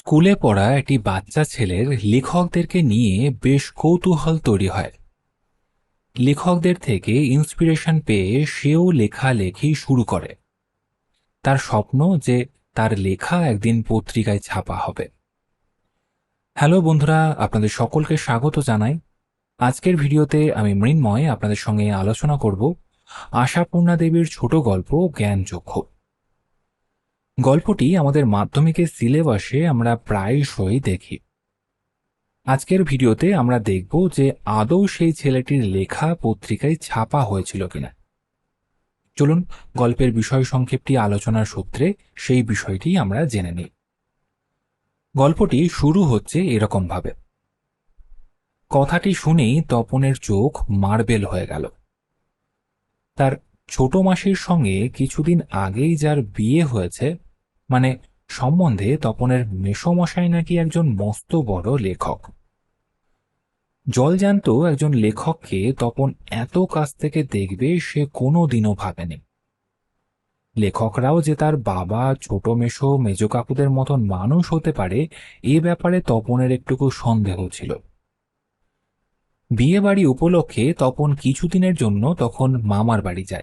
স্কুলে পড়া একটি বাচ্চা ছেলের লেখকদেরকে নিয়ে বেশ কৌতূহল তৈরি হয়। লেখকদের থেকে ইন্সপিরেশন পেয়ে সেও লেখালেখি শুরু করে। তার স্বপ্ন যে তার লেখা একদিন পত্রিকায় ছাপা হবে। হ্যালো বন্ধুরা, আপনাদের সকলকে স্বাগত জানাই। আজকের ভিডিওতে আমি মৃন্ময় আপনাদের সঙ্গে আলোচনা করব আশাপূর্ণা দেবীর ছোট গল্প জ্ঞানচক্ষু। গল্পটি আমাদের মাধ্যমিকের সিলেবাসে আমরা প্রায়শই দেখি। আজকের ভিডিওতে আমরা দেখব যে আদৌ সেই ছেলেটির লেখা পত্রিকায় ছাপা হয়েছিল কিনা। চলুন, গল্পের বিষয় সংক্ষেপটি আলোচনার সূত্রে সেই বিষয়টি আমরা জেনে নিই। গল্পটি শুরু হচ্ছে এরকমভাবে। কথাটি শুনেই তপনের চোখ মার্বেল হয়ে গেল। তার ছোট মাসির সঙ্গে কিছুদিন আগেই যার বিয়ে হয়েছে মানে সম্বন্ধে তপনের মেসমশাই নাকি একজন মস্ত বড় লেখক। জলজান্ত একজন লেখককে তপন এত কাছ থেকে দেখবে সে কোনো দিনও ভাবেনি। লেখকরাও যে তার বাবা, ছোট মেশো মেজ কাকুদের মতন মানুষ হতে পারে, এ ব্যাপারে তপনের একটুকু সন্দেহ ছিল। বিয়ে বাড়ি উপলক্ষে তপন কিছুদিনের জন্য তখন মামার বাড়ি যায়।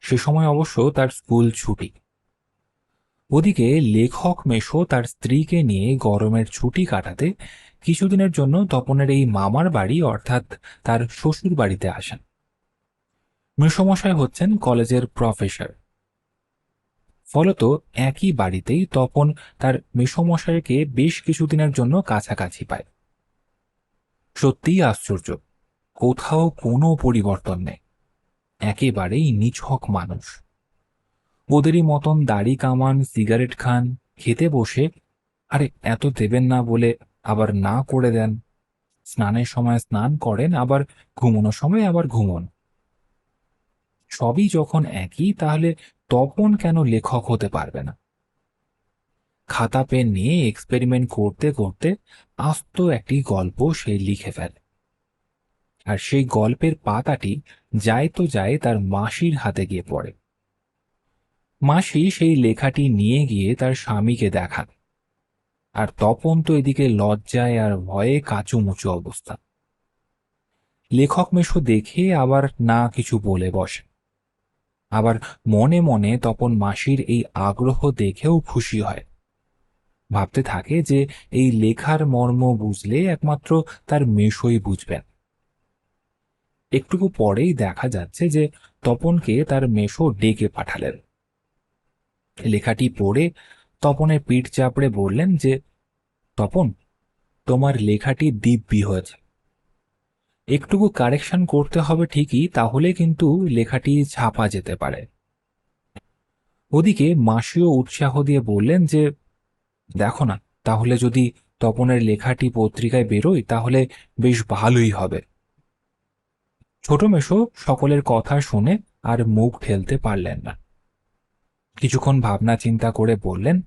সে সময় অবশ্য তার স্কুল ছুটি। ওদিকে লেখক মেশো তার স্ত্রীকে নিয়ে গরমের ছুটি কাটাতে কিছুদিনের জন্য তপনের এই মামার বাড়ি, অর্থাৎ তার শ্বশুর বাড়িতে আসেন। মেসমশাই হচ্ছেন কলেজের প্রফেসর। ফলত একই বাড়িতেই তপন তার মেসমশাইকে বেশ কিছুদিনের জন্য কাছাকাছি পায়। সত্যিই আশ্চর্য, কোথাও কোনো পরিবর্তন নেই। একেবারেই নিছক মানুষ। ওদেরই মতন দাড়ি কামান, সিগারেট খান, খেতে বসে, আরে এত দেবেন না বলে আবার না করে দেন। স্নানের সময় স্নান করেন, আবার ঘুমানোর সময় আবার ঘুমন। সবই যখন একই, তাহলে তপন কেন লেখক হতে পারবে না? খাতা, পেন নিয়ে এক্সপেরিমেন্ট করতে করতে আস্ত একটি গল্প সে লিখে ফেলে। আর সেই গল্পের পাতাটি যায় তো যায় তার মাসির হাতে গিয়ে পড়ে। মাসি সেই লেখাটি নিয়ে গিয়ে তার স্বামীকে দেখান। আর তপন তো এদিকে লজ্জায় আর ভয়ে কাঁচুমুচু অবস্থা। লেখক মেশো দেখে আবার না কিছু বলে বসে আবার মনে মনে তপন মাসির এই আগ্রহ দেখেও খুশি হয়। ভাবতে থাকে যে এই লেখার মর্ম বুঝলে একমাত্র তার মেশোই বুঝবেন। একটুকু পরেই দেখা যাচ্ছে যে তপনকে তার মেশো ডেকে পাঠালেন। লেখাটি পড়ে তপনের পিঠ চাপড়ে বললেন যে, তপন, তোমার লেখাটি দিব্যি হয়েছে। একটুকু কারেকশন করতে হবে ঠিকই, তাহলে কিন্তু লেখাটি ছাপা যেতে পারে। ওদিকে মাসিও উৎসাহ দিয়ে বললেন যে, দেখো না, তাহলে যদি তপনের লেখাটি পত্রিকায় বেরোয়, তাহলে বেশ ভালোই হবে। ছোট মেশো সকলের কথা শুনে আর মুখ ঠেলতে পারলেন না। কিছুক্ষণ ভাবনা চিন্তা করে বললেন,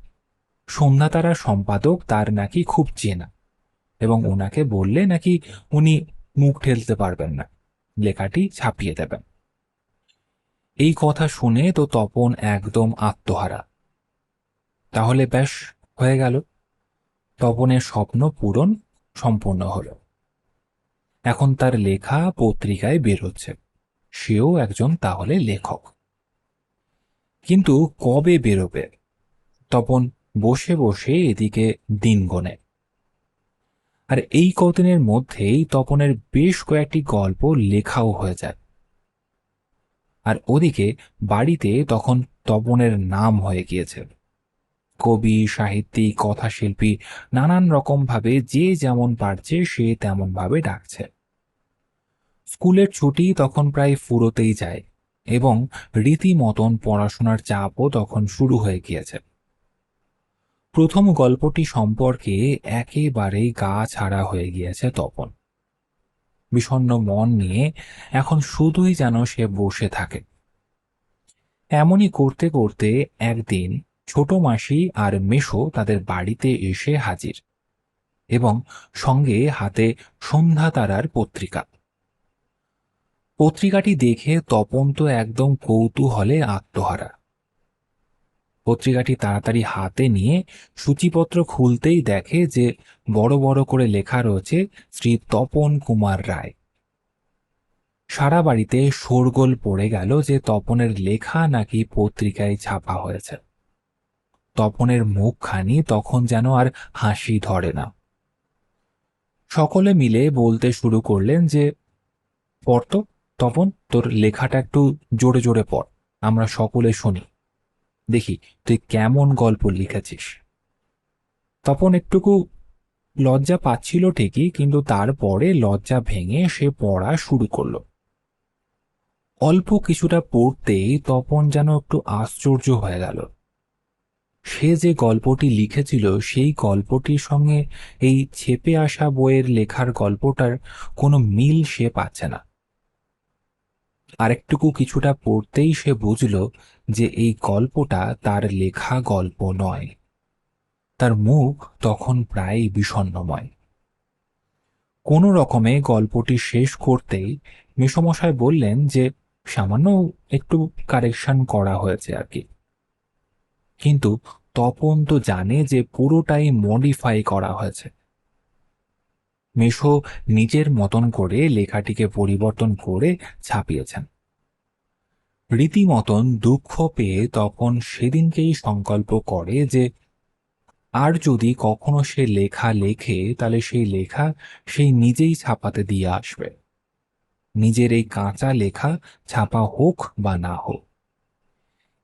সন্ধ্যা তারা সম্পাদক, তার নাকি খুব চেনা এবং ওনাকে বললে নাকি উনি মুখ ঠেলতে পারবেন না। লেখাটি ছাপিয়ে দেবেন। এই কথা শুনে তো তপন একদম আত্মহারা। তাহলে বেশ হয়ে গেল। তপনের স্বপ্ন পূরণ সম্পূর্ণ হল। এখন তার লেখা পত্রিকায় বেরোচ্ছে। সেও একজন তাহলে লেখক। কিন্তু কবে বেরোবে? তপন বসে বসে এদিকে দিন গনে। আর এই কদিনের মধ্যেই তপনের বেশ কয়েকটি গল্প লেখাও হয়ে যায়। আর ওদিকে বাড়িতে তখন তপনের নাম হয়ে গিয়েছে। কবি, সাহিত্যিক, কথাশিল্পী নানান রকমভাবে যে যেমন পারছে সে তেমন ভাবে ডাকছে। স্কুলের ছুটি তখন প্রায় ফুরোতেই যায়। এবং রীতিমতন পড়াশোনার চাপও তখন শুরু হয়ে গিয়েছে। প্রথম গল্পটি সম্পর্কে একেবারেই গা ছাড়া হয়ে গিয়েছে তপন। বিষণ্ন মন নিয়ে এখন শুধুই যেন সে বসে থাকে। এমনই করতে করতে একদিন ছোট মাসি আর মেশো তাদের বাড়িতে এসে হাজির এবং সঙ্গে হাতে সন্ধ্যা তারার পত্রিকা। পত্রিকাটি দেখে তপন তো একদম কৌতূহলে আত্মহারা। পত্রিকাটি তাড়াতাড়ি হাতে নিয়ে সূচিপত্র খুলতেই দেখে যে বড় বড় করে লেখা রয়েছে শ্রী তপন কুমার রায়। সারা বাড়িতে শোরগোল পড়ে গেল যে তপনের লেখা নাকি পত্রিকায় ছাপা হয়েছে। তপনের মুখখানি তখন যেন আর হাসি ধরে না। সকলে মিলে বলতে শুরু করলেন যে পড় তো তপন, তোর লেখাটা একটু জোরে জোরে পড়, আমরা সকলে শুনি। দেখি, তুই কেমন গল্প লিখেছিস? তপন একটুকু লজ্জা পাচ্ছিল ঠিকই, কিন্তু তারপরে লজ্জা ভেঙে সে পড়া শুরু করল। অল্প কিছুটা পড়তেই তপন যেন একটু আশ্চর্য হয়ে গেল। সে যে গল্পটি লিখেছিল, সেই গল্পটির সঙ্গে এই ছেপে আসা বইয়ের লেখার গল্পটার কোনো মিল সে পাচ্ছে না। আরেকটুকু কিছুটা পড়তেই সে বুঝল যে এই গল্পটা তার লেখা গল্প নয়। তার মুখ তখন প্রায় বিষণ্ণময় কোনো রকমে গল্পটি শেষ করতেই মেসমশাই বললেন যে সামান্য একটু কারেকশন করা হয়েছে আর কি। কিন্তু তপন তো জানে যে পুরোটাই মডিফাই করা হয়েছে। মেশো নিজের মতন করে লেখাটিকে পরিবর্তন করে ছাপিয়েছেন। রীতিমতন দুঃখ পেয়ে তখন সেদিনকেই সংকল্প করে যে, আর যদি কখনো সে লেখা লেখে, তাহলে সেই লেখা সেই নিজেই ছাপাতে দিয়ে আসবে। নিজের এই কাঁচা লেখা ছাপা হোক বা না হোক।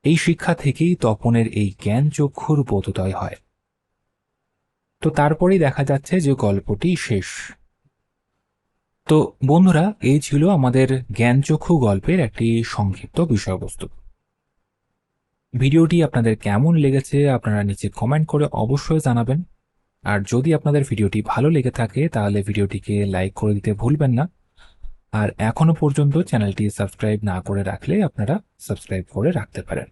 এই শিক্ষা থেকেই তপনের এই জ্ঞান চক্ষুর বোধোদয় হয়। তো তারপরেই দেখা যাচ্ছে যে গল্পটি শেষ। তো বন্ধুরা, এই ছিল আমাদের জ্ঞানচক্ষু গল্পের একটি সংক্ষিপ্ত বিষয়বস্তু। ভিডিওটি আপনাদের কেমন লেগেছে আপনারা নিচে কমেন্ট করে অবশ্যই জানাবেন। আর যদি আপনাদের ভিডিওটি ভালো লেগে থাকে, তাহলে ভিডিওটিকে লাইক করে দিতে ভুলবেন না। আর এখনও পর্যন্ত চ্যানেলটি সাবস্ক্রাইব না করে রাখলে আপনারা সাবস্ক্রাইব করে রাখতে পারেন।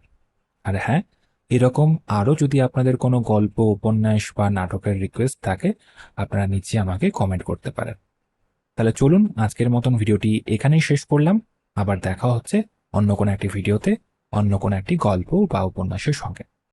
আর হ্যাঁ এরকম আরও যদি আপনাদের কোনো গল্প, উপন্যাস বা নাটকের রিকোয়েস্ট থাকে, আপনারা নিচে আমাকে কমেন্ট করতে পারেন। তাহলে চলুন আজকের মতন ভিডিওটি এখানেই শেষ করলাম। আবার দেখা হচ্ছে অন্য কোনো একটি ভিডিওতে, অন্য কোনো একটি গল্প বা উপন্যাসের সঙ্গে।